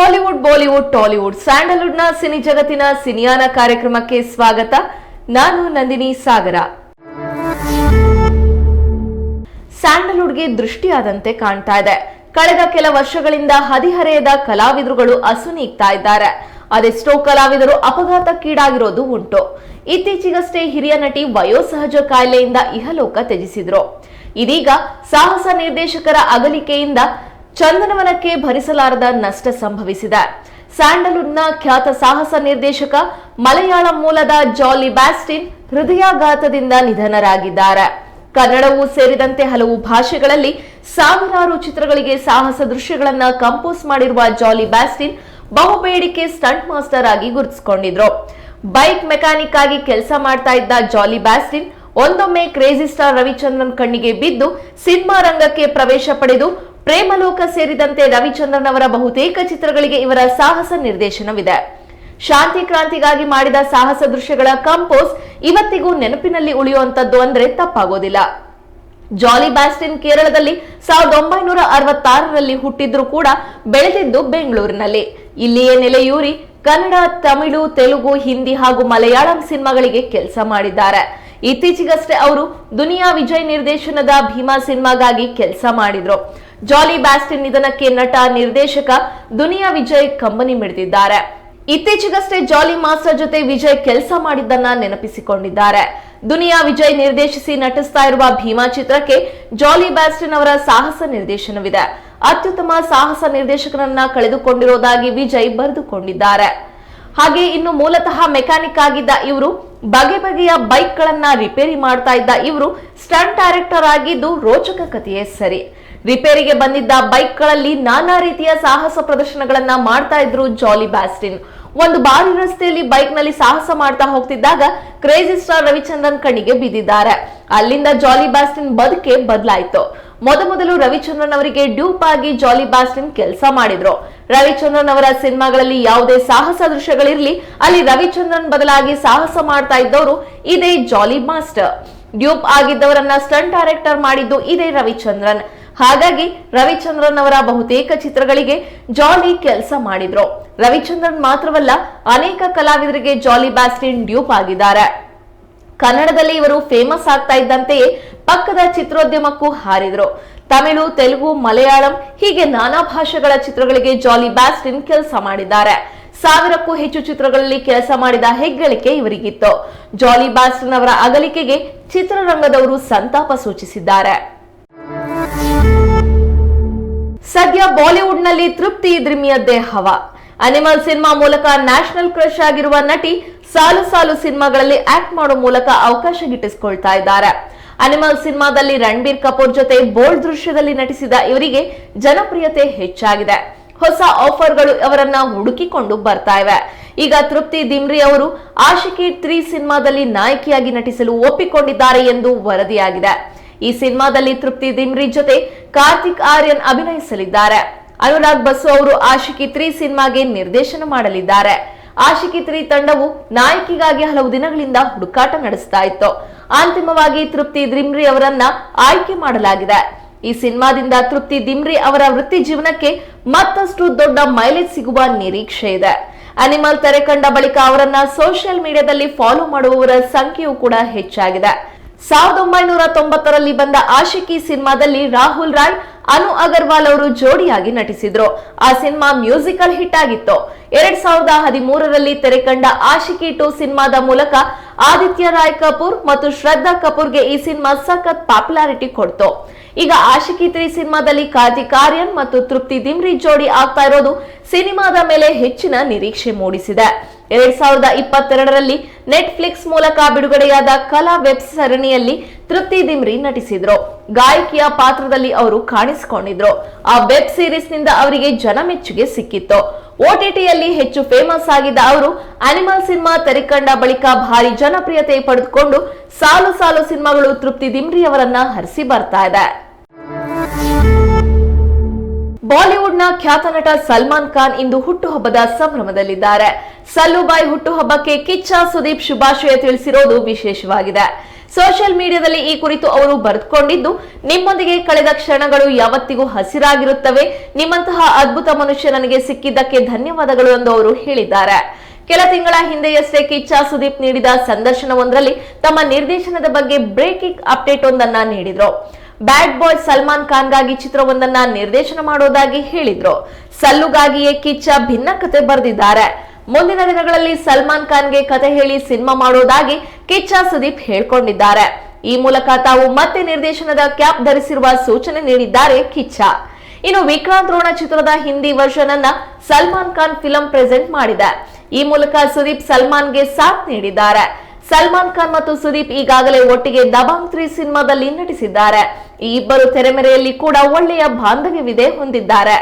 Hollywood, Bollywood, Tollywood. ಸ್ಯಾಂಡಲ್ವುಡ್ನ cine ಜಗತ್ತಿನ ಸಿನಿಯಾನ ಕಾರ್ಯಕ್ರಮಕ್ಕೆ ಸ್ವಾಗತ. ನಾನು ನಂದಿನಿ ಸಾಗರ. ಸ್ಯಾಂಡಲ್ವುಡ್ಗೆ ದೃಷ್ಟಿಯಾದಂತೆ ಕಾಣ್ತಾ ಇದೆ. ಕಳೆದ ಕೆಲ ವರ್ಷಗಳಿಂದ ಹದಿಹರೆಯದ ಕಲಾವಿದರುಗಳು ಅಸುನೀಗ್ತಾ ಇದ್ದಾರೆ. ಅದೆಷ್ಟೋ ಕಲಾವಿದರು ಅಪಘಾತಕ್ಕೀಡಾಗಿರೋದು ಉಂಟು. ಇತ್ತೀಚೆಗಷ್ಟೇ ಹಿರಿಯ ನಟಿ ವಯೋಸಹಜ ಕಾಯಿಲೆಯಿಂದ ಇಹಲೋಕ ತ್ಯಜಿಸಿದ್ರು. ಇದೀಗ ಸಾಹಸ ನಿರ್ದೇಶಕರ ಅಗಲಿಕೆಯಿಂದ ಚಂದನವನಕ್ಕೆ ಭರಿಸಲಾರದ ನಷ್ಟ ಸಂಭವಿಸಿದೆ. ಸ್ಯಾಂಡಲ್ವುಡ್ನ ಖ್ಯಾತ ಸಾಹಸ ನಿರ್ದೇಶಕ ಮಲಯಾಳಂ ಮೂಲದ ಜಾಲಿ ಬ್ಯಾಸ್ಟಿನ್ ಹೃದಯಾಘಾತದಿಂದ ನಿಧನರಾಗಿದ್ದಾರೆ. ಕನ್ನಡವೂ ಸೇರಿದಂತೆ ಹಲವು ಭಾಷೆಗಳಲ್ಲಿ ಸಾವಿರಾರು ಚಿತ್ರಗಳಿಗೆ ಸಾಹಸ ದೃಶ್ಯಗಳನ್ನು ಕಂಪೋಸ್ ಮಾಡಿರುವ ಜಾಲಿ ಬ್ಯಾಸ್ಟಿನ್ ಬಹುಬೇಡಿಕೆ ಸ್ಟಂಟ್ ಮಾಸ್ಟರ್ ಆಗಿ ಗುರುತಿಸಿಕೊಂಡಿದ್ರು. ಬೈಕ್ ಮೆಕ್ಯಾನಿಕ್ ಆಗಿ ಕೆಲಸ ಮಾಡ್ತಾ ಇದ್ದ ಜಾಲಿ ಬ್ಯಾಸ್ಟಿನ್ ಒಂದೊಮ್ಮೆ ಕ್ರೇಜಿ ಸ್ಟಾರ್ ರವಿಚಂದ್ರನ್ ಕಣ್ಣಿಗೆ ಬಿದ್ದು ಸಿನಿಮಾ ರಂಗಕ್ಕೆ ಪ್ರವೇಶ ಪಡೆದು ಪ್ರೇಮಲೋಕ ಸೇರಿದಂತೆ ರವಿಚಂದ್ರನ್ ಅವರ ಬಹುತೇಕ ಚಿತ್ರಗಳಿಗೆ ಇವರ ಸಾಹಸ ನಿರ್ದೇಶನವಿದೆ. ಶಾಂತಿ ಕ್ರಾಂತಿಗಾಗಿ ಮಾಡಿದ ಸಾಹಸ ದೃಶ್ಯಗಳ ಕಂಪೋಸ್ ಇವತ್ತಿಗೂ ನೆನಪಿನಲ್ಲಿ ಉಳಿಯುವಂತದ್ದು ಅಂದ್ರೆ ತಪ್ಪಾಗೋದಿಲ್ಲ. ಜಾಲಿ ಬ್ಯಾಸ್ಟಿನ್ ಕೇರಳದಲ್ಲಿ ಸಾವಿರದ ಒಂಬೈನೂರ ಅರವತ್ತಾರರಲ್ಲಿ ಹುಟ್ಟಿದ್ರು ಕೂಡ ಬೆಳೆದಿದ್ದು ಬೆಂಗಳೂರಿನಲ್ಲಿ. ಇಲ್ಲಿಯೇ ನೆಲೆಯೂರಿ ಕನ್ನಡ, ತಮಿಳು, ತೆಲುಗು, ಹಿಂದಿ ಹಾಗೂ ಮಲಯಾಳಂ ಸಿನಿಮಾಗಳಿಗೆ ಕೆಲಸ ಮಾಡಿದ್ದಾರೆ. ಇತ್ತೀಚೆಗಷ್ಟೇ ಅವರು ದುನಿಯಾ ವಿಜಯ್ ನಿರ್ದೇಶನದ ಭೀಮಾ ಸಿನಿಮಾಗಾಗಿ ಕೆಲಸ ಮಾಡಿದ್ರು. ಜಾಲಿ ಬ್ಯಾಸ್ಟಿನ್ ನಿಧನಕ್ಕೆ ನಟ, ನಿರ್ದೇಶಕ ದುನಿಯಾ ವಿಜಯ್ ಕಂಬನಿ ಮಿಡಿದಿದ್ದಾರೆ. ಇತ್ತೀಚೆಗಷ್ಟೇ ಜಾಲಿ ಮಾಸ್ಟರ್ ಜೊತೆ ವಿಜಯ್ ಕೆಲಸ ಮಾಡಿದ್ದನ್ನ ನೆನಪಿಸಿಕೊಂಡಿದ್ದಾರೆ. ದುನಿಯಾ ವಿಜಯ್ ನಿರ್ದೇಶಿಸಿ ನಟಿಸ್ತಾ ಇರುವ ಭೀಮಾ ಚಿತ್ರಕ್ಕೆ ಜಾಲಿ ಬ್ಯಾಸ್ಟಿನ್ ಅವರ ಸಾಹಸ ನಿರ್ದೇಶನವಿದೆ. ಅತ್ಯುತ್ತಮ ಸಾಹಸ ನಿರ್ದೇಶಕರನ್ನ ಕಳೆದುಕೊಂಡಿರೋದಾಗಿ ವಿಜಯ್ ಬರೆದುಕೊಂಡಿದ್ದಾರೆ. ಹಾಗೆ ಇನ್ನು ಮೂಲತಃ ಮೆಕ್ಯಾನಿಕ್ ಆಗಿದ್ದ ಇವರು ಬಗೆ ಬಗೆಯ ಬೈಕ್ ಗಳನ್ನ ರಿಪೇರಿ ಮಾಡ್ತಾ ಇದ್ದ ಇವರು ಸ್ಟಂಟ್ ಡೈರೆಕ್ಟರ್ ಆಗಿದ್ದು ರೋಚಕ ಕಥೆಯೇ ಸರಿ. ರಿಪೇರಿಗೆ ಬಂದಿದ್ದ ಬೈಕ್ಗಳಲ್ಲಿ ನಾನಾ ರೀತಿಯ ಸಾಹಸ ಪ್ರದರ್ಶನಗಳನ್ನ ಮಾಡ್ತಾ ಇದ್ರು ಜಾಲಿ ಬ್ಯಾಸ್ಟಿನ್. ಒಂದು ಬಾರಿ ರಸ್ತೆಯಲ್ಲಿ ಬೈಕ್ನಲ್ಲಿ ಸಾಹಸ ಮಾಡ್ತಾ ಹೋಗ್ತಿದ್ದಾಗ ಕ್ರೇಜಿ ಸ್ಟಾರ್ ರವಿಚಂದ್ರನ್ ಕಣ್ಣಿಗೆ ಬಿದ್ದಿದ್ದಾರೆ. ಅಲ್ಲಿಂದ ಜಾಲಿ ಬ್ಯಾಸ್ಟಿನ್ ಬದುಕೆ ಬದಲಾಯಿತು. ಮೊದಮೊದಲು ರವಿಚಂದ್ರನ್ ಅವರಿಗೆ ಡ್ಯೂಪ್ ಆಗಿ ಜಾಲಿ ಬ್ಯಾಸ್ಟಿನ್ ಕೆಲಸ ಮಾಡಿದ್ರು. ರವಿಚಂದ್ರನ್ ಅವರ ಸಿನಿಮಾಗಳಲ್ಲಿ ಯಾವುದೇ ಸಾಹಸ ದೃಶ್ಯಗಳಿರಲಿ, ಅಲ್ಲಿ ರವಿಚಂದ್ರನ್ ಬದಲಾಗಿ ಸಾಹಸ ಮಾಡ್ತಾ ಇದ್ದವರು ಇದೇ ಜಾಲಿ ಮಾಸ್ಟರ್. ಡ್ಯೂಪ್ ಆಗಿದ್ದವರನ್ನ ಸ್ಟಂಟ್ ಡೈರೆಕ್ಟರ್ ಮಾಡಿದ್ದು ಇದೇ ರವಿಚಂದ್ರನ್. ಹಾಗಾಗಿ ರವಿಚಂದ್ರನ್ ಅವರ ಬಹುತೇಕ ಚಿತ್ರಗಳಿಗೆ ಜಾಲಿ ಕೆಲಸ ಮಾಡಿದ್ರು. ರವಿಚಂದ್ರನ್ ಮಾತ್ರವಲ್ಲ, ಅನೇಕ ಕಲಾವಿದರಿಗೆ ಜಾಲಿ ಬ್ಯಾಸ್ಟಿನ್ ಡ್ಯೂಪ್ ಆಗಿದ್ದಾರೆ. ಕನ್ನಡದಲ್ಲಿ ಇವರು ಫೇಮಸ್ ಆಗ್ತಾ ಇದ್ದಂತೆಯೇ ಪಕ್ಕದ ಚಿತ್ರೋದ್ಯಮಕ್ಕೂ ಹಾರಿದ್ರು. ತಮಿಳು, ತೆಲುಗು, ಮಲಯಾಳಂ ಹೀಗೆ ನಾನಾ ಭಾಷೆಗಳ ಚಿತ್ರಗಳಿಗೆ ಜಾಲಿ ಬ್ಯಾಸ್ಟಿನ್ ಕೆಲಸ ಮಾಡಿದ್ದಾರೆ. ಸಾವಿರಕ್ಕೂ ಹೆಚ್ಚು ಚಿತ್ರಗಳಲ್ಲಿ ಕೆಲಸ ಮಾಡಿದ ಹೆಗ್ಗಳಿಕೆ ಇವರಿಗಿತ್ತು. ಜಾಲಿ ಬ್ಯಾಸ್ಟಿನ್ ಅವರ ಅಗಲಿಕೆಗೆ ಚಿತ್ರರಂಗದವರು ಸಂತಾಪ ಸೂಚಿಸಿದ್ದಾರೆ. ಸದ್ಯ ಬಾಲಿವುಡ್ನಲ್ಲಿ ತೃಪ್ತಿ ಇದ್ರಿಮಿಯದ್ದೇ ಹವ ಅನಿಮಲ್ ಸಿನಿಮಾ ಮೂಲಕ ನ್ಯಾಷನಲ್ ಕ್ರಶ್ ಆಗಿರುವ ನಟಿ ಸಾಲು ಸಾಲು ಸಿನಿಮಾಗಳಲ್ಲಿ ಆಕ್ಟ್ ಮಾಡೋ ಮೂಲಕ ಅವಕಾಶ ಗಿಟ್ಟಿಸಿಕೊಳ್ತಾ ಇದ್ದಾರೆ. ಅನಿಮಲ್ ಸಿನಿಮಾದಲ್ಲಿ ರಣಬೀರ್ ಕಪೂರ್ ಜೊತೆ ಬೋಲ್ಡ್ ದೃಶ್ಯದಲ್ಲಿ ನಟಿಸಿದ ಇವರಿಗೆ ಜನಪ್ರಿಯತೆ ಹೆಚ್ಚಾಗಿದೆ. ಹೊಸ ಆಫರ್ಗಳು ಅವರನ್ನ ಹುಡುಕಿಕೊಂಡು ಬರ್ತಾ ಇವೆ. ಈಗ ತೃಪ್ತಿ ದಿಮ್ರಿ ಅವರು ಆಶಿಕಿ ತ್ರೀ ಸಿನಿಮಾದಲ್ಲಿ ನಾಯಕಿಯಾಗಿ ನಟಿಸಲು ಒಪ್ಪಿಕೊಂಡಿದ್ದಾರೆ ಎಂದು ವರದಿಯಾಗಿದೆ. ಈ ಸಿನಿಮಾದಲ್ಲಿ ತೃಪ್ತಿ ದಿಮ್ರಿ ಜೊತೆ ಕಾರ್ತಿಕ್ ಆರ್ಯನ್ ಅಭಿನಯಿಸಲಿದ್ದಾರೆ. ಅನುರಾಗ್ ಬಸು ಅವರು ಆಶಿಕಿ ತ್ರೀ ಸಿನಿಮಾಗೆ ನಿರ್ದೇಶನ ಮಾಡಲಿದ್ದಾರೆ. ಆಶಿಕಿ ತ್ರೀ ತಂಡವು ನಾಯಕಿಗಾಗಿ ಹಲವು ದಿನಗಳಿಂದ ಹುಡುಕಾಟ ನಡೆಸ್ತಾ ಇತ್ತು. ಅಂತಿಮವಾಗಿ ತೃಪ್ತಿ ದಿಮ್ರಿ ಅವರನ್ನ ಆಯ್ಕೆ ಮಾಡಲಾಗಿದೆ. ಈ ಸಿನಿಮಾದಿಂದ ತೃಪ್ತಿ ದಿಮ್ರಿ ಅವರ ವೃತ್ತಿ ಜೀವನಕ್ಕೆ ಮತ್ತಷ್ಟು ದೊಡ್ಡ ಮೈಲೇಜ್ ಸಿಗುವ ನಿರೀಕ್ಷೆ ಇದೆ. ಅನಿಮಲ್ ತೆರೆ ಕಂಡ ಬಳಿಕ ಅವರನ್ನ ಸೋಷಿಯಲ್ ಮೀಡಿಯಾದಲ್ಲಿ ಫಾಲೋ ಮಾಡುವವರ ಸಂಖ್ಯೆಯೂ ಕೂಡ ಹೆಚ್ಚಾಗಿದೆ. ಸಾವಿರದ ಒಂಬೈನೂರ ತೊಂಬತ್ತರಲ್ಲಿ ಬಂದ ಆಶಿಕಿ ಸಿನಿಮಾದಲ್ಲಿ ರಾಹುಲ್ ರಾಯ್, ಅನು ಅಗರ್ವಾಲ್ ಅವರು ಜೋಡಿಯಾಗಿ ನಟಿಸಿದ್ರು. ಆ ಸಿನಿಮಾ ಮ್ಯೂಸಿಕಲ್ ಹಿಟ್ ಆಗಿತ್ತು. ಎರಡ್ ಸಾವಿರದ ಹದಿಮೂರರಲ್ಲಿ ತೆರೆಕಂಡ ಆಶಿಕಿ ಟು ಸಿನಿಮಾದ ಮೂಲಕ ಆದಿತ್ಯ ರಾಯ್ ಕಪೂರ್ ಮತ್ತು ಶ್ರದ್ಧಾ ಕಪೂರ್ಗೆ ಈ ಸಿನಿಮಾ ಸಖತ್ ಪಾಪ್ಯುಲಾರಿಟಿ ಕೊಡ್ತು. ಈಗ ಆಶಿಕಿ ತ್ರೀ ಸಿನಿಮಾದಲ್ಲಿ ಕಾರ್ತಿಕ್ ಆರ್ಯನ್ ಮತ್ತು ತೃಪ್ತಿ ದಿಮ್ರಿ ಜೋಡಿ ಆಗ್ತಾ ಇರೋದು ಸಿನಿಮಾದ ಮೇಲೆ ಹೆಚ್ಚಿನ ನಿರೀಕ್ಷೆ ಮೂಡಿಸಿದೆ. ಎರಡ್ ಸಾವಿರದ ಇಪ್ಪತ್ತೆರಡರಲ್ಲಿ ನೆಟ್ಫ್ಲಿಕ್ಸ್ ಮೂಲಕ ಬಿಡುಗಡೆಯಾದ ಕಲಾ ವೆಬ್ ಸರಣಿಯಲ್ಲಿ ತೃಪ್ತಿ ದಿಮ್ರಿ ನಟಿಸಿದ್ರು. ಗಾಯಕಿಯ ಪಾತ್ರದಲ್ಲಿ ಅವರು ಕಾಣಿಸಿಕೊಂಡಿದ್ರು. ಆ ವೆಬ್ ಸೀರೀಸ್ನಿಂದ ಅವರಿಗೆ ಜನಮೆಚ್ಚುಗೆ ಸಿಕ್ಕಿತ್ತು. ಓಟಿಟಿಯಲ್ಲಿ ಹೆಚ್ಚು ಫೇಮಸ್ ಆಗಿದ್ದ ಅವರು ಅನಿಮಲ್ ಸಿನಿಮಾ ತೆರೆಕಂಡ ಬಳಿಕ ಭಾರಿ ಜನಪ್ರಿಯತೆ ಪಡೆದುಕೊಂಡು ಸಾಲು ಸಾಲು ಸಿನಿಮಾಗಳು ತೃಪ್ತಿ ದಿಮ್ರಿ ಅವರನ್ನ ಹರಿಸಿ ಬರ್ತಾ ಇದೆ. ಬಾಲಿವುಡ್ನ ಖ್ಯಾತ ನಟ ಸಲ್ಮಾನ್ ಖಾನ್ ಇಂದು ಹುಟ್ಟುಹಬ್ಬದ ಸಂಭ್ರಮದಲ್ಲಿದ್ದಾರೆ. ಸಲ್ಲುಬಾಯಿ ಹುಟ್ಟುಹಬ್ಬಕ್ಕೆ ಕಿಚ್ಚ ಸುದೀಪ್ ಶುಭಾಶಯ ತಿಳಿಸಿರೋದು ವಿಶೇಷವಾಗಿದೆ. ಸೋಷಿಯಲ್ ಮೀಡಿಯಾದಲ್ಲಿ ಈ ಕುರಿತು ಅವರು ಬರೆದುಕೊಂಡಿದ್ದು, ನಿಮ್ಮೊಂದಿಗೆ ಕಳೆದ ಕ್ಷಣಗಳು ಯಾವತ್ತಿಗೂ ಹಸಿರಾಗಿರುತ್ತವೆ. ನಿಮ್ಮಂತಹ ಅದ್ಭುತ ಮನುಷ್ಯ ನನಗೆ ಸಿಕ್ಕಿದ್ದಕ್ಕೆ ಧನ್ಯವಾದಗಳು ಎಂದು ಅವರು ಹೇಳಿದ್ದಾರೆ. ಕೆಲ ತಿಂಗಳ ಹಿಂದೆಯಷ್ಟೇ ಕಿಚ್ಚ ಸುದೀಪ್ ನೀಡಿದ ಸಂದರ್ಶನವೊಂದರಲ್ಲಿ ತಮ್ಮ ನಿರ್ದೇಶನದ ಬಗ್ಗೆ ಬ್ರೇಕಿಂಗ್ ಅಪ್ಡೇಟ್ ಒಂದನ್ನ ನೀಡಿದ್ರು. ಬ್ಯಾಡ್ ಬಾಯ್ ಸಲ್ಮಾನ್ ಖಾನ್ಗಾಗಿ ಚಿತ್ರವೊಂದನ್ನ ನಿರ್ದೇಶನ ಮಾಡೋದಾಗಿ ಹೇಳಿದ್ರು. ಸಲ್ಲುಗಾಗಿಯೇ ಕಿಚ್ಚ ಭಿನ್ನ ಕತೆ ಬರೆದಿದ್ದಾರೆ. ಮುಂದಿನ ದಿನಗಳಲ್ಲಿ ಸಲ್ಮಾನ್ ಖಾನ್ಗೆ ಕತೆ ಹೇಳಿ ಸಿನಿಮಾ ಮಾಡೋದಾಗಿ ಕಿಚ್ಚ ಸುದೀಪ್ ಹೇಳ್ಕೊಂಡಿದ್ದಾರೆ. ಈ ಮೂಲಕ ತಾವು ಮತ್ತೆ ನಿರ್ದೇಶನದ ಕ್ಯಾಪ್ ಧರಿಸಿರುವ ಸೂಚನೆ ನೀಡಿದ್ದಾರೆ ಕಿಚ್ಚ. ಇನ್ನು ವಿಕ್ರಾಂತ್ ರೋಣ ಚಿತ್ರದ ಹಿಂದಿ ವರ್ಷನ್ ಅನ್ನ ಸಲ್ಮಾನ್ ಖಾನ್ ಫಿಲಂ ಪ್ರೆಸೆಂಟ್ ಮಾಡಿದೆ. ಈ ಮೂಲಕ ಸುದೀಪ್ ಸಲ್ಮಾನ್ಗೆ ಸಾಥ್ ನೀಡಿದ್ದಾರೆ. ಸಲ್ಮಾನ್ ಖಾನ್ ಮತ್ತು ಸುದೀಪ್ ಈಗಾಗಲೇ ಒಟ್ಟಿಗೆ ದಬಾಂಗ್ ತ್ರೀ ಸಿನಿಮಾದಲ್ಲಿ ನಟಿಸಿದ್ದಾರೆ. ಈ ಇಬ್ಬರು ತೆರೆಮರೆಯಲ್ಲಿ ಕೂಡ ಒಳ್ಳೆಯ ಬಾಂಧವ್ಯವಿದೆ ಹೊಂದಿದ್ದಾರೆ.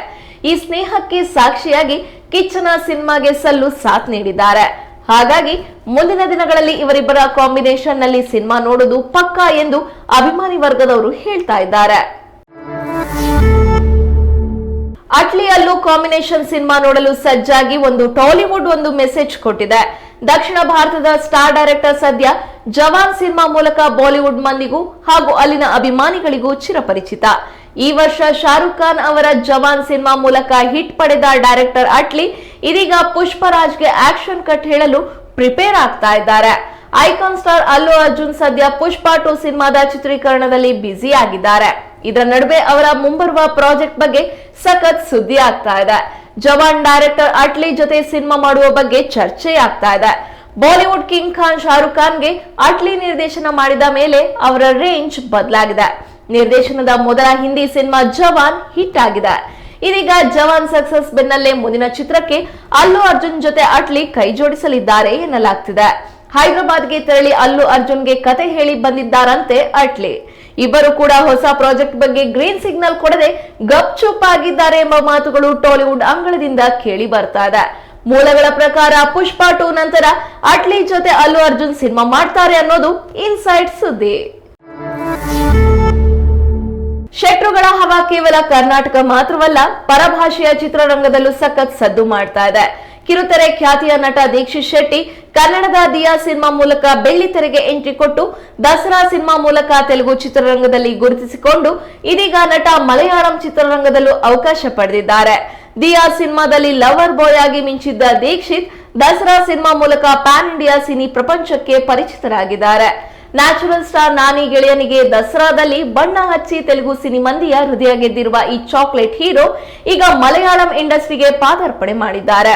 ಈ ಸ್ನೇಹಕ್ಕೆ ಸಾಕ್ಷಿಯಾಗಿ ಕಿಚ್ಚನ ಸಿನಿಮಾಗೆ ಸಲ್ಲು ಸಾಥ್ ನೀಡಿದ್ದಾರೆ. ಹಾಗಾಗಿ ಮುಂದಿನ ದಿನಗಳಲ್ಲಿ ಇವರಿಬ್ಬರ ಕಾಂಬಿನೇಷನ್ನಲ್ಲಿ ಸಿನಿಮಾ ನೋಡುವುದು ಪಕ್ಕಾ ಎಂದು ಅಭಿಮಾನಿ ವರ್ಗದವರು ಹೇಳ್ತಾ ಇದ್ದಾರೆ. ಅಟ್ಲಿಯಲ್ಲೂ ಕಾಂಬಿನೇಷನ್ ಸಿನಿಮಾ ನೋಡಲು ಸಜ್ಜಾಗಿ ಒಂದು ಟಾಲಿವುಡ್ ಒಂದು ಮೆಸೇಜ್ ಕೊಟ್ಟಿದೆ. ದಕ್ಷಿಣ ಭಾರತದ ಸ್ಟಾರ್ ಡೈರೆಕ್ಟರ್ ಸದ್ಯ ಜವಾನ್ ಸಿನಿಮಾ ಮೂಲಕ ಬಾಲಿವುಡ್ ಮಂದಿಗೂ ಹಾಗೂ ಅಲ್ಲಿನ ಅಭಿಮಾನಿಗಳಿಗೂ ಚಿರಪರಿಚಿತ. ಈ ವರ್ಷ ಶಾರುಖ್ ಖಾನ್ ಅವರ ಜವಾನ್ ಸಿನಿಮಾ ಮೂಲಕ ಹಿಟ್ ಪಡೆದ ಡೈರೆಕ್ಟರ್ ಅಟ್ಲಿ ಇದೀಗ ಪುಷ್ಪರಾಜ್ಗೆ ಆಕ್ಷನ್ ಕಟ್ ಹೇಳಲು ಪ್ರಿಪೇರ್ ಆಗ್ತಾ ಇದ್ದಾರೆ. ಐಕಾನ್ ಸ್ಟಾರ್ ಅಲ್ಲು ಅರ್ಜುನ್ ಸದ್ಯ ಪುಷ್ಪ ಟು ಸಿನಿಮಾದ ಚಿತ್ರೀಕರಣದಲ್ಲಿ ಬ್ಯುಸಿ ಆಗಿದ್ದಾರೆ ಇದರ ನಡುವೆ ಅವರ ಮುಂಬರುವ ಪ್ರಾಜೆಕ್ಟ್ ಬಗ್ಗೆ ಸಖತ್ ಸುದ್ದಿ ಆಗ್ತಾ ಇದೆ. ಜವಾನ್ ಡೈರೆಕ್ಟರ್ ಅಟ್ಲಿ ಜೊತೆ ಸಿನಿಮಾ ಮಾಡುವ ಬಗ್ಗೆ ಚರ್ಚೆ ಆಗ್ತಾ ಇದೆ. ಬಾಲಿವುಡ್ ಕಿಂಗ್ ಖಾನ್ ಶಾರುಖ್ ಖಾನ್ಗೆ ಅಟ್ಲಿ ನಿರ್ದೇಶನ ಮಾಡಿದ ಮೇಲೆ ಅವರ ರೇಂಜ್ ಬದಲಾಗಿದೆ. ನಿರ್ದೇಶನದ ಮೊದಲ ಹಿಂದಿ ಸಿನಿಮಾ ಜವಾನ್ ಹಿಟ್ ಆಗಿದೆ. ಇದೀಗ ಜವಾನ್ ಸಕ್ಸಸ್ ಬೆನ್ನಲ್ಲೇ ಮುಂದಿನ ಚಿತ್ರಕ್ಕೆ ಅಲ್ಲು ಅರ್ಜುನ್ ಜೊತೆ ಅಟ್ಲಿ ಕೈ ಜೋಡಿಸಲಿದ್ದಾರೆ ಎನ್ನಲಾಗ್ತಿದೆ. ಹೈದರಾಬಾದ್ಗೆ ತೆರಳಿ ಅಲ್ಲು ಅರ್ಜುನ್ಗೆ ಕತೆ ಹೇಳಿ ಬಂದಿದ್ದಾರಂತೆ ಅಟ್ಲಿ. ಇಬ್ಬರು ಕೂಡ ಹೊಸ ಪ್ರಾಜೆಕ್ಟ್ ಬಗ್ಗೆ ಗ್ರೀನ್ ಸಿಗ್ನಲ್ ಕೊಡದೆ ಗಪ್ ಆಗಿದ್ದಾರೆ ಎಂಬ ಮಾತುಗಳು ಟಾಲಿವುಡ್ ಅಂಗಳದಿಂದ ಕೇಳಿ ಬರ್ತಾ ಇದೆ. ಮೂಲಗಳ ಪ್ರಕಾರ ಪುಷ್ಪ ಟೂ ನಂತರ ಅಟ್ಲಿ ಜೊತೆ ಅಲ್ಲು ಅರ್ಜುನ್ ಸಿನಿಮಾ ಮಾಡ್ತಾರೆ ಅನ್ನೋದು ಇನ್ಸೈಡ್ ಸುದ್ದಿ. ಶೆಟ್ರುಗಳ ಹವಾ ಕೇವಲ ಕರ್ನಾಟಕ ಮಾತ್ರವಲ್ಲ, ಪರಭಾಷೆಯ ಚಿತ್ರರಂಗದಲ್ಲೂ ಸಖತ್ ಸದ್ದು ಮಾಡ್ತಾ ಇದೆ. ಕಿರುತೆರೆ ಖ್ಯಾತಿಯ ನಟ ದೀಕ್ಷಿತ್ ಶೆಟ್ಟಿ ಕನ್ನಡದ ದಿಯಾ ಸಿನಿಮಾ ಮೂಲಕ ಬೆಳ್ಳಿ ತೆರೆಗೆ ಎಂಟ್ರಿ ಕೊಟ್ಟು ದಸರಾ ಸಿನಿಮಾ ಮೂಲಕ ತೆಲುಗು ಚಿತ್ರರಂಗದಲ್ಲಿ ಗುರುತಿಸಿಕೊಂಡು ಇದೀಗ ನಟ ಮಲಯಾಳಂ ಚಿತ್ರರಂಗದಲ್ಲೂ ಅವಕಾಶ ಪಡೆದಿದ್ದಾರೆ. ದಿಯಾ ಸಿನಿಮಾದಲ್ಲಿ ಲವರ್ ಬಾಯ್ ಆಗಿ ಮಿಂಚಿದ್ದ ದೀಕ್ಷಿತ್ ದಸರಾ ಸಿನಿಮಾ ಮೂಲಕ ಪ್ಯಾನ್ ಇಂಡಿಯಾ ಸಿನಿ ಪ್ರಪಂಚಕ್ಕೆ ಪರಿಚಿತರಾಗಿದ್ದಾರೆ. ನ್ಯಾಚುರಲ್ ಸ್ಟಾರ್ ನಾನಿ ಗೆಳೆಯನಿಗೆ ದಸರಾದಲ್ಲಿ ಬಣ್ಣ ಹಚ್ಚಿ ತೆಲುಗು ಸಿನಿಮಂದಿಯ ಹೃದಯ ಗೆದ್ದಿರುವ ಈ ಚಾಕ್ಲೇಟ್ ಹೀರೋ ಈಗ ಮಲಯಾಳಂ ಇಂಡಸ್ಟ್ರಿಗೆ ಪಾದಾರ್ಪಣೆ ಮಾಡಿದ್ದಾರೆ.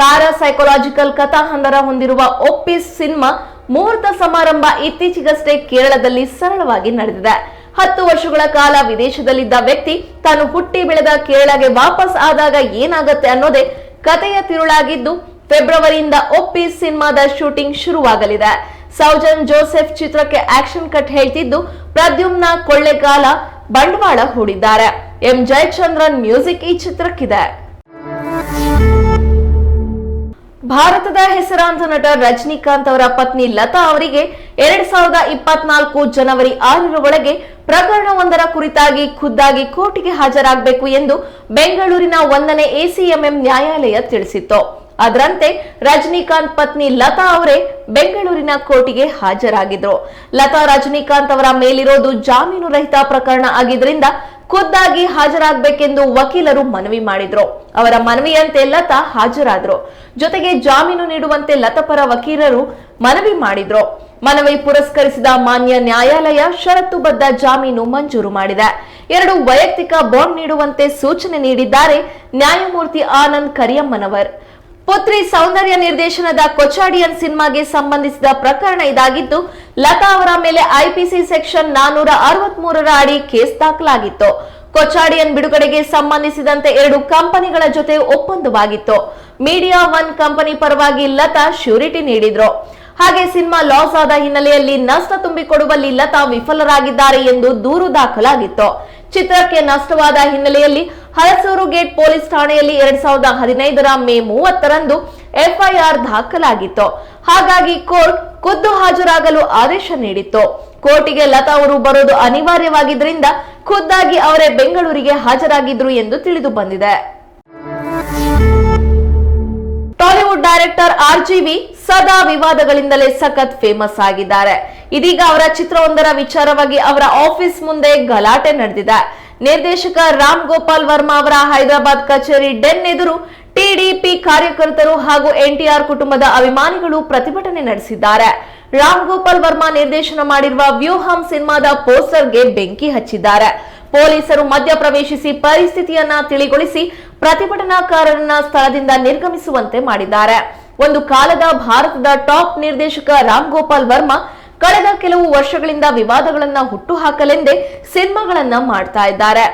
ಪ್ಯಾರಾ ಸೈಕೊಲಾಜಿಕಲ್ ಕಥಾ ಹಂದರ ಹೊಂದಿರುವ ಒಪ್ಪಿಸ್ ಸಿನಿಮಾ ಮುಹೂರ್ತ ಸಮಾರಂಭ ಇತ್ತೀಚೆಗಷ್ಟೇ ಕೇರಳದಲ್ಲಿ ಸರಳವಾಗಿ ನಡೆದಿದೆ. ಹತ್ತು ವರ್ಷಗಳ ಕಾಲ ವಿದೇಶದಲ್ಲಿದ್ದ ವ್ಯಕ್ತಿ ತಾನು ಹುಟ್ಟಿ ಬೆಳೆದ ಕೇರಳಗೆ ವಾಪಸ್ ಆದಾಗ ಏನಾಗುತ್ತೆ ಅನ್ನೋದೇ ಕಥೆಯ ತಿರುಳಾಗಿದ್ದು ಫೆಬ್ರವರಿಯಿಂದ ಒಪ್ಪಿ ಸಿನಿಮಾದ ಶೂಟಿಂಗ್ ಶುರುವಾಗಲಿದೆ. ಸೌಜನ್ ಜೋಸೆಫ್ ಚಿತ್ರಕ್ಕೆ ಆಕ್ಷನ್ ಕಟ್ ಹೇಳ್ತಿದ್ದು ಪ್ರದ್ಯುಮ್ನ ಕೊಳ್ಳೆಗಾಲ ಬಂಡವಾಳ ಹೂಡಿದ್ದಾರೆ. ಎಂ. ಜಯಚಂದ್ರನ್ ಮ್ಯೂಸಿಕ್ ಈ ಚಿತ್ರಕ್ಕಿದೆ. ಭಾರತದ ಹೆಸರಾಂತ ನಟ ರಜನಿಕಾಂತ್ ಅವರ ಪತ್ನಿ ಲತಾ ಅವರಿಗೆ ಎರಡ್ ಸಾವಿರದ ಇಪ್ಪತ್ನಾಲ್ಕು ಜನವರಿ ಆರರ ಒಳಗೆ ಪ್ರಕರಣವೊಂದರ ಕುರಿತಾಗಿ ಖುದ್ದಾಗಿ ಕೋರ್ಟಿಗೆ ಹಾಜರಾಗಬೇಕು ಎಂದು ಬೆಂಗಳೂರಿನ ಒಂದನೇ ಎಸಿಎಂಎಂ ನ್ಯಾಯಾಲಯ ತಿಳಿಸಿತ್ತು. ಅದರಂತೆ ರಜನಿಕಾಂತ್ ಪತ್ನಿ ಲತಾ ಅವರೇ ಬೆಂಗಳೂರಿನ ಕೋರ್ಟಿಗೆ ಹಾಜರಾಗಿದ್ರು. ಲತಾ ರಜನಿಕಾಂತ್ ಅವರ ಮೇಲಿರೋದು ಜಾಮೀನು ರಹಿತ ಪ್ರಕರಣ ಆಗಿದ್ರಿಂದ ಖುದ್ದಾಗಿ ಹಾಜರಾಗಬೇಕೆಂದು ವಕೀಲರು ಮನವಿ ಮಾಡಿದ್ರು. ಅವರ ಮನವಿಯಂತೆ ಲತಾ ಹಾಜರಾದ್ರು. ಜೊತೆಗೆ ಜಾಮೀನು ನೀಡುವಂತೆ ಲತಪರ ವಕೀಲರು ಮನವಿ ಮಾಡಿದ್ರು. ಮನವಿ ಪುರಸ್ಕರಿಸಿದ ಮಾನ್ಯ ನ್ಯಾಯಾಲಯ ಷರತ್ತುಬದ್ಧ ಜಾಮೀನು ಮಂಜೂರು ಮಾಡಿದೆ. ಎರಡು ವೈಯಕ್ತಿಕ ಬಾಂಡ್ ನೀಡುವಂತೆ ಸೂಚನೆ ನೀಡಿದ್ದಾರೆ ನ್ಯಾಯಮೂರ್ತಿ ಆನಂದ್ ಕರಿಯಮ್ಮನವರ್. ಪುತ್ರಿ ಸೌಂದರ್ಯ ನಿರ್ದೇಶನದ ಕೊಚಾಡಿಯನ್ ಸಿನಿಮಾಗೆ ಸಂಬಂಧಿಸಿದ ಪ್ರಕರಣ ಇದಾಗಿದ್ದು, ಲತಾ ಅವರ ಮೇಲೆ ಐಪಿಸಿ ಸೆಕ್ಷನ್ ನಾನೂರ ಅರವತ್ ಅಡಿ ಕೇಸ್ ದಾಖಲಾಗಿತ್ತು. ಕೊಚಾಡಿಯನ್ ಬಿಡುಗಡೆಗೆ ಸಂಬಂಧಿಸಿದಂತೆ ಎರಡು ಕಂಪನಿಗಳ ಜೊತೆ ಒಪ್ಪಂದವಾಗಿತ್ತು. ಮೀಡಿಯಾ ಒನ್ ಕಂಪನಿ ಪರವಾಗಿ ಲತಾ ಶ್ಯೂರಿಟಿ ನೀಡಿದ್ರು. ಹಾಗೆ ಸಿನಿಮಾ ಲಾಸ್ ಆದ ಹಿನ್ನೆಲೆಯಲ್ಲಿ ನಷ್ಟ ತುಂಬಿಕೊಡುವಲ್ಲಿ ಲತಾ ವಿಫಲರಾಗಿದ್ದಾರೆ ಎಂದು ದೂರು ದಾಖಲಾಗಿತ್ತು. ಚಿತ್ರಕ್ಕೆ ನಷ್ಟವಾದ ಹಿನ್ನೆಲೆಯಲ್ಲಿ ಹಲಸೂರು ಗೇಟ್ ಪೊಲೀಸ್ ಠಾಣೆಯಲ್ಲಿ ಎರಡ್ ಸಾವಿರದ ಹದಿನೈದರ ಮೇ ಮೂವತ್ತರಂದು ಎಫ್ಐಆರ್ ದಾಖಲಾಗಿತ್ತು. ಹಾಗಾಗಿ ಕೋರ್ಟ್ ಖುದ್ದು ಹಾಜರಾಗಲು ಆದೇಶ ನೀಡಿತ್ತು. ಕೋರ್ಟಿಗೆ ಲತಾ ಅವರು ಬರೋದು ಅನಿವಾರ್ಯವಾಗಿದ್ದರಿಂದ ಖುದ್ದಾಗಿ ಅವರೇ ಬೆಂಗಳೂರಿಗೆ ಹಾಜರಾಗಿದ್ರು ಎಂದು ತಿಳಿದು ಬಂದಿದೆ. ಟಾಲಿವುಡ್ ಡೈರೆಕ್ಟರ್ ಆರ್ ಜಿವಿ ಸದಾ ವಿವಾದಗಳಿಂದಲೇ ಸಖತ್ ಫೇಮಸ್ ಆಗಿದ್ದಾರೆ. ಇದೀಗ ಅವರ ಚಿತ್ರವೊಂದರ ವಿಚಾರವಾಗಿ ಅವರ ಆಫೀಸ್ ಮುಂದೆ ಗಲಾಟೆ ನಡೆದಿದೆ. ನಿರ್ದೇಶಕ ರಾಮ್ ಗೋಪಾಲ್ ವರ್ಮಾ ಅವರ ಹೈದರಾಬಾದ್ ಕಚೇರಿ ಡೆನ್ ಎದುರು ಟಿಡಿಪಿ ಕಾರ್ಯಕರ್ತರು ಹಾಗೂ ಎನ್ಟಿಆರ್ ಕುಟುಂಬದ ಅಭಿಮಾನಿಗಳು ಪ್ರತಿಭಟನೆ ನಡೆಸಿದ್ದಾರೆ. ರಾಮ್ ಗೋಪಾಲ್ ವರ್ಮಾ ನಿರ್ದೇಶನ ಮಾಡಿರುವ ವ್ಯೂಹಂ ಸಿನಿಮಾದ ಪೋಸ್ಟರ್ಗೆ ಬೆಂಕಿ ಹಚ್ಚಿದ್ದಾರೆ. ಪೊಲೀಸರು ಮಧ್ಯ ಪ್ರವೇಶಿಸಿ ಪರಿಸ್ಥಿತಿಯನ್ನ ತಿಳಿಗೊಳಿಸಿ ಪ್ರತಿಭಟನಾಕಾರರನ್ನ ಸ್ಥಳದಿಂದ ನಿರ್ಗಮಿಸುವಂತೆ ಮಾಡಿದ್ದಾರೆ. ಒಂದು ಕಾಲದ ಭಾರತದ ಟಾಪ್ ನಿರ್ದೇಶಕ ರಾಮ್ ಗೋಪಾಲ್ ವರ್ಮಾ ಕಳೆದ ಕೆಲವು ವರ್ಷಗಳಿಂದ ವಿವಾದಗಳನ್ನ ಹುಟ್ಟುಹಾಕಲೆಂದೇ ಸಿನಿಮಾಗಳನ್ನ ಮಾಡ್ತಾ ಇದ್ದಾರೆ.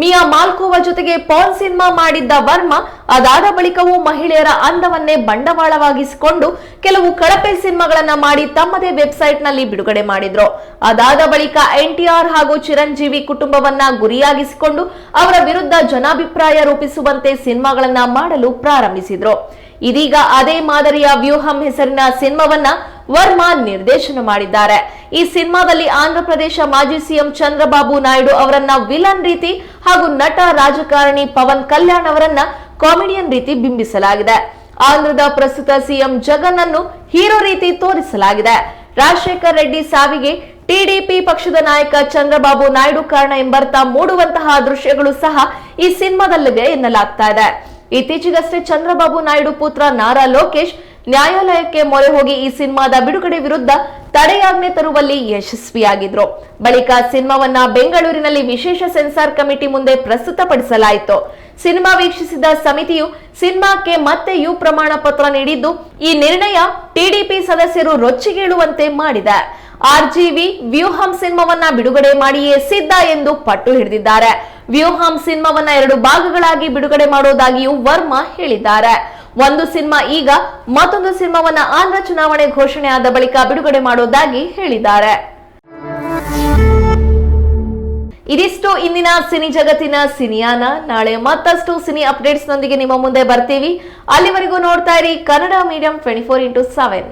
ಮಿಯಾ ಮಾಲ್ಕೋವಾ ಜೊತೆಗೆ ಪಾನ್ ಸಿನಿಮಾ ಮಾಡಿದ್ದ ವರ್ಮಾ, ಅದಾದ ಬಳಿಕವೂ ಮಹಿಳೆಯರ ಅಂದವನ್ನೇ ಬಂಡವಾಳವಾಗಿಸಿಕೊಂಡು ಕೆಲವು ಕಳಪೆ ಸಿನಿಮಾಗಳನ್ನ ಮಾಡಿ ತಮ್ಮದೇ ವೆಬ್ಸೈಟ್ನಲ್ಲಿ ಬಿಡುಗಡೆ ಮಾಡಿದ್ರು. ಅದಾದ ಬಳಿಕ ಎನ್ಟಿಆರ್ ಹಾಗೂ ಚಿರಂಜೀವಿ ಕುಟುಂಬವನ್ನ ಗುರಿಯಾಗಿಸಿಕೊಂಡು ಅವರ ವಿರುದ್ಧ ಜನಾಭಿಪ್ರಾಯ ರೂಪಿಸುವಂತೆ ಸಿನಿಮಾಗಳನ್ನ ಮಾಡಲು ಪ್ರಾರಂಭಿಸಿದ್ರು. ಇದೀಗ ಅದೇ ಮಾದರಿಯ ವ್ಯೂಹಂ ಹೆಸರಿನ ಸಿನಿಮಾವನ್ನ ವರ್ಮಾ ನಿರ್ದೇಶನ ಮಾಡಿದ್ದಾರೆ. ಈ ಸಿನಿಮಾದಲ್ಲಿ ಆಂಧ್ರಪ್ರದೇಶ ಮಾಜಿ ಸಿಎಂ ಚಂದ್ರಬಾಬು ನಾಯ್ಡು ಅವರನ್ನ ವಿಲನ್ ರೀತಿ ಹಾಗೂ ನಟ ರಾಜಕಾರಣಿ ಪವನ್ ಕಲ್ಯಾಣ್ ಅವರನ್ನ ಕಾಮಿಡಿಯನ್ ರೀತಿ ಬಿಂಬಿಸಲಾಗಿದೆ. ಆಂಧ್ರದ ಪ್ರಸ್ತುತ ಸಿಎಂ ಜಗನ್ ಅನ್ನು ಹೀರೋ ರೀತಿ ತೋರಿಸಲಾಗಿದೆ. ರಾಜಶೇಖರ್ ರೆಡ್ಡಿ ಸಾವಿಗೆ ಟಿಡಿಪಿ ಪಕ್ಷದ ನಾಯಕ ಚಂದ್ರಬಾಬು ನಾಯ್ಡು ಕಾರಣ ಎಂಬರ್ಥ ಮೂಡುವಂತಹ ದೃಶ್ಯಗಳು ಸಹ ಈ ಸಿನಿಮಾದಲ್ಲಿವೆ ಎನ್ನಲಾಗ್ತಾ ಇದೆ. ಇತ್ತೀಚೆಗಷ್ಟೇ ಚಂದ್ರಬಾಬು ನಾಯ್ಡು ಪುತ್ರ ನಾರಾ ಲೋಕೇಶ್ ನ್ಯಾಯಾಲಯಕ್ಕೆ ಮೊರೆ ಹೋಗಿ ಈ ಸಿನಿಮಾದ ಬಿಡುಗಡೆ ವಿರುದ್ಧ ತಡೆಯಾಜ್ಞೆ ತರುವಲ್ಲಿ ಯಶಸ್ವಿಯಾಗಿದ್ರು. ಬಳಿಕ ಸಿನಿಮಾವನ್ನ ಬೆಂಗಳೂರಿನಲ್ಲಿ ವಿಶೇಷ ಸೆನ್ಸಾರ್ ಕಮಿಟಿ ಮುಂದೆ ಪ್ರಸ್ತುತಪಡಿಸಲಾಯಿತು. ಸಿನಿಮಾ ವೀಕ್ಷಿಸಿದ ಸಮಿತಿಯು ಸಿನಿಮಾಕ್ಕೆ ಮತ್ತೆ ಯು ಪ್ರಮಾಣ ಪತ್ರ ನೀಡಿದ್ದು, ಈ ನಿರ್ಣಯ ಟಿಡಿಪಿ ಸದಸ್ಯರು ರೊಚ್ಚಿಗೇಳುವಂತೆ ಮಾಡಿದೆ. ಆರ್ಜಿವಿ ವ್ಯೂಹಂ ಸಿನಿಮಾವನ್ನ ಬಿಡುಗಡೆ ಮಾಡಿಯೇ ಸಿದ್ಧ ಎಂದು ಪಟ್ಟು ಹಿಡಿದಿದ್ದಾರೆ. ವ್ಯೂಹಂ ಸಿನಿಮಾವನ್ನ ಎರಡು ಭಾಗಗಳಾಗಿ ಬಿಡುಗಡೆ ಮಾಡೋದಾಗಿಯೂ ವರ್ಮಾ ಹೇಳಿದ್ದಾರೆ. ಒಂದು ಸಿನಿಮಾ ಈಗ ಮತ್ತೊಂದು ಸಿನಿಮಾವನ್ನ ಆಂಧ್ರ ಚುನಾವಣೆ ಘೋಷಣೆ ಆದ ಬಳಿಕ ಬಿಡುಗಡೆ ಮಾಡೋದಾಗಿ ಹೇಳಿದ್ದಾರೆ. ಇದಿಷ್ಟು ಇಂದಿನ ಸಿನಿ ಜಗತ್ತಿನ ಸಿನಿಯಾನ. ನಾಳೆ ಮತ್ತಷ್ಟು ಸಿನಿ ಅಪ್ಡೇಟ್ಸ್ ನೊಂದಿಗೆ ನಿಮ್ಮ ಮುಂದೆ ಬರ್ತೀವಿ. ಅಲ್ಲಿವರೆಗೂ ನೋಡ್ತಾ ಇರಿ Kannada medium twenty four into seven